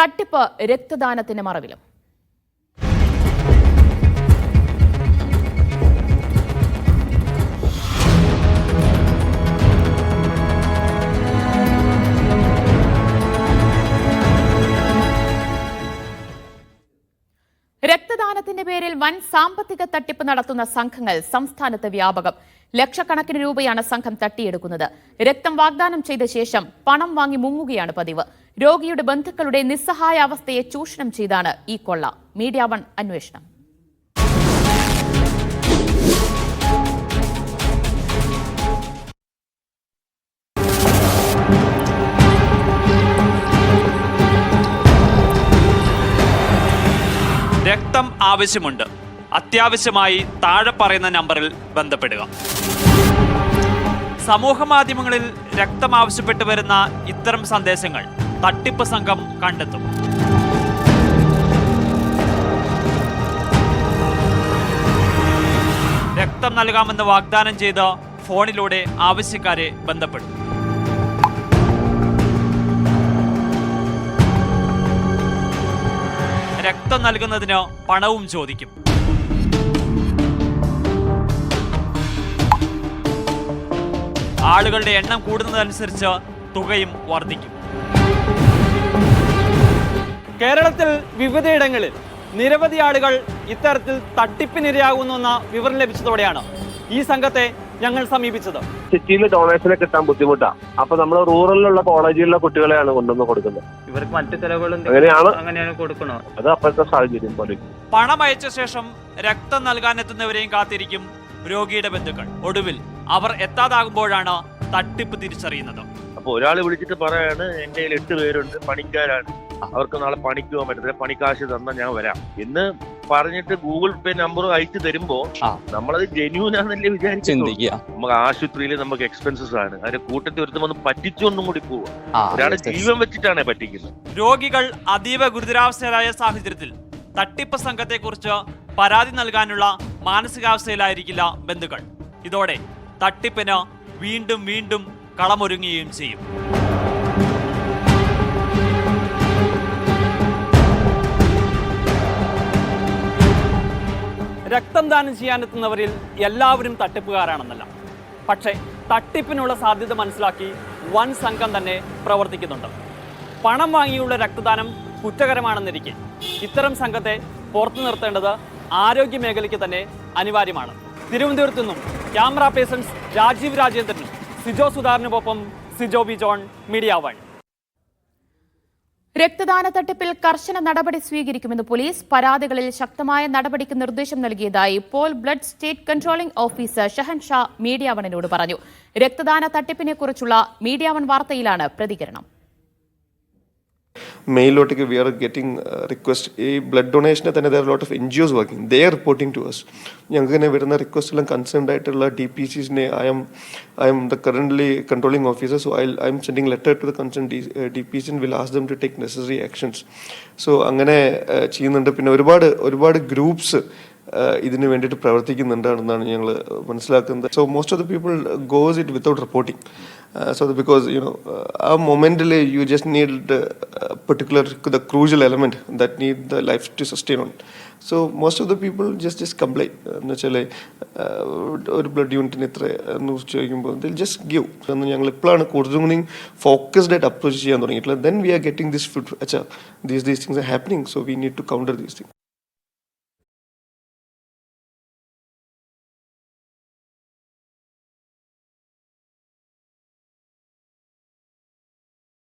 തട്ടിപ്പ് രക്തദാനത്തിന്റെ മറവിലും. രക്തദാനത്തിന്റെ പേരിൽ വൻ സാമ്പത്തിക തട്ടിപ്പ് നടത്തുന്ന സംഘങ്ങൾ സംസ്ഥാനത്ത് വ്യാപകം. ലക്ഷക്കണക്കിന് രൂപയാണ് സംഘം തട്ടിയെടുക്കുന്നത്. രക്തം വാഗ്ദാനം ചെയ്ത ശേഷം പണം വാങ്ങി മുങ്ങുകയാണ് പതിവ്. രോഗിയുടെ ബന്ധുക്കളുടെ നിസ്സഹായ അവസ്ഥയെ ചൂഷണം ചെയ്താണ് ഈ കൊള്ള. മീഡിയ വൺ അന്വേഷണം. രക്തം ആവശ്യമുണ്ട്. അത്യാവശ്യമായി താഴെ പറയുന്ന നമ്പറിൽ ബന്ധപ്പെടുക. സമൂഹ മാധ്യമങ്ങളിൽ രക്തം ആവശ്യപ്പെട്ട് വരുന്ന ഇത്തരം സന്ദേശങ്ങൾ തട്ടിപ്പ് സംഘം കണ്ടെത്തും. രക്തം നൽകാമെന്ന് വാഗ്ദാനം ചെയ്ത് ഫോണിലൂടെ ആവശ്യക്കാരെ ബന്ധപ്പെടും. രക്തം നൽകുന്നതിന് പണവും ചോദിക്കും. ആളുകളുടെ എണ്ണം കൂടുന്നതനുസരിച്ച് തുകയും വർദ്ധിക്കും. കേരളത്തിൽ വിവിധയിടങ്ങളിൽ നിരവധി ആളുകൾ ഇത്തരത്തിൽ തട്ടിപ്പിനിരയാകുന്നുവെന്ന വിവരം ലഭിച്ചതോടെയാണ് ഈ സംഘത്തെ ഞങ്ങൾ സമീപിച്ചത്. സിറ്റിയിൽ ഡൊണേഷനെ കിട്ടാൻ ബുദ്ധിമുട്ടാണ് അപ്പൊ നമ്മൾ റൂറലിലുള്ള കോളേജിലുള്ള കുട്ടികളെയാണ് കൊണ്ടുവന്ന് കൊടുക്കുന്നത്. ഇവർക്ക് മറ്റു ചെലവുകളും അങ്ങനെയാണ്. അങ്ങനെയാണ് കൊടുക്കണോ? അത് അപ്പോഴത്തെ സാഹചര്യം പോലെ. പണം അയച്ച ശേഷം രക്തം നൽകാൻ എത്തുന്നവരെയും കാത്തിരിക്കും രോഗിയുടെ ബന്ധുക്കൾ. ഒടുവിൽ അവർ എത്താതാകുമ്പോഴാണ് തട്ടിപ്പ് തിരിച്ചറിയുന്നത്. അപ്പൊ ഒരാൾ വിളിച്ചിട്ട് പറയാണ് എന്റെ കയ്യിൽ എട്ട് പേരുണ്ട് പണിക്കാരാണ്. അവർക്ക് നാളെ പണിക്ക് പോകാൻ പറ്റത്തില്ല. പണിക്കാശ് തന്നാൽ ഞാൻ വരാം. എന്ന് പറഞ്ഞിട്ട് ഗൂഗിൾ പേ നമ്പർ അയച്ചു തരുമ്പോ. നമ്മളത് ജെന്യൂൻ ആണെന്നല്ലേ വിചാരിച്ചു നമുക്ക് ആശുപത്രിയിൽ നമുക്ക് എക്സ്പെൻസസ് ആണ്. അതിന്റെ കൂട്ടത്തിൽ ഒരുത്തും വന്ന് പറ്റിച്ചൊന്നും കൂടി പോവുക ഒരാളെ. ജീവൻ വെച്ചിട്ടാണ് പറ്റിക്കുന്നത്. രോഗികൾ അതീവ ഗുരുതരാവസ്ഥയിലായ സാഹചര്യത്തിൽ തട്ടിപ്പ് സംഘത്തെക്കുറിച്ച് പരാതി നൽകാനുള്ള മാനസികാവസ്ഥയിലായിരിക്കില്ല ബന്ധുക്കൾ. ഇതോടെ തട്ടിപ്പിന് വീണ്ടും വീണ്ടും കളമൊരുങ്ങുകയും ചെയ്യും. രക്തം ദാനം ചെയ്യാനെത്തുന്നവരിൽ എല്ലാവരും തട്ടിപ്പുകാരാണെന്നല്ല. പക്ഷേ തട്ടിപ്പിനുള്ള സാധ്യത മനസ്സിലാക്കി വൻ സംഘം തന്നെ പ്രവർത്തിക്കുന്നുണ്ട്. പണം വാങ്ങിയുള്ള രക്തദാനം കുറ്റകരമാണെന്നിരിക്കെ. ഇത്തരം സംഘത്തെ പുറത്തു നിർത്തേണ്ടത് ആരോഗ്യ മേഖലയ്ക്ക് തന്നെ അനിവാര്യമാണ്. തിരുവനന്തപുരത്തു നിന്നും ക്യാമറ പേഴ്സൺസ് രാജീവ് രാജേന്ദ്രനും Sijo സുധാറിനുമൊപ്പം Sijo B John media one. രക്തദാന തട്ടിപ്പിൽ കർശന നടപടി സ്വീകരിക്കുമെന്ന് പോലീസ് പരാതികളിൽ ശക്തമായ നടപടിക്ക് നിർദ്ദേശം നൽകിയതായി Pol blood state controlling officer Shahan Shah മീഡിയാവണിനോട് പറഞ്ഞു. രക്തദാന തട്ടിപ്പിനെക്കുറിച്ചുള്ള മീഡിയാവൺ വാർത്തയിലാണ് പ്രതികരണം. മെയിലോട്ടേക്ക് വി ആർ ഗെറ്റിംഗ് റിക്വസ്റ്റ് ഈ ബ്ലഡ് ഡൊണേഷനെ തന്നെ there lot of N G Os working they are reporting to us ഞങ്ങൾക്ക് തന്നെ വരുന്ന റിക്വസ്റ്റ് എല്ലാം കൺസേൺഡ് ആയിട്ടുള്ള D P സിസിനെ I am I am the currently controlling officer so I I am sending letter to the concern D D P sin will ask them to take necessary actions so അങ്ങനെ uh, ചെയ്യുന്നുണ്ട്. പിന്നെ ഒരുപാട് ഒരുപാട് groups ഇതിന് വേണ്ടിയിട്ട് പ്രവർത്തിക്കുന്നുണ്ടെന്നാണ് ഞങ്ങൾ മനസ്സിലാക്കുന്നത്. So most of the people goes it without reporting so because you know ആ മൊമെന്റിൽ you just need particular the crucial element that need the life to sustain on so most of the people just just complain എന്ന് വെച്ചാൽ ഒരു blood യൂണിറ്റിന് ഇത്ര എന്ന് ചോദിക്കുമ്പോൾ ദിൽ just give എന്ന് ഞങ്ങൾ ഇപ്പോഴാണ് കൂടുതലും കൂടി ഫോക്കസ്ഡ് ആയിട്ട് അപ്രോച്ച് ചെയ്യാൻ തുടങ്ങിയിട്ടുള്ളത്. Then we are getting this food അച്ഛാ these these things are happening so we need to counter these thing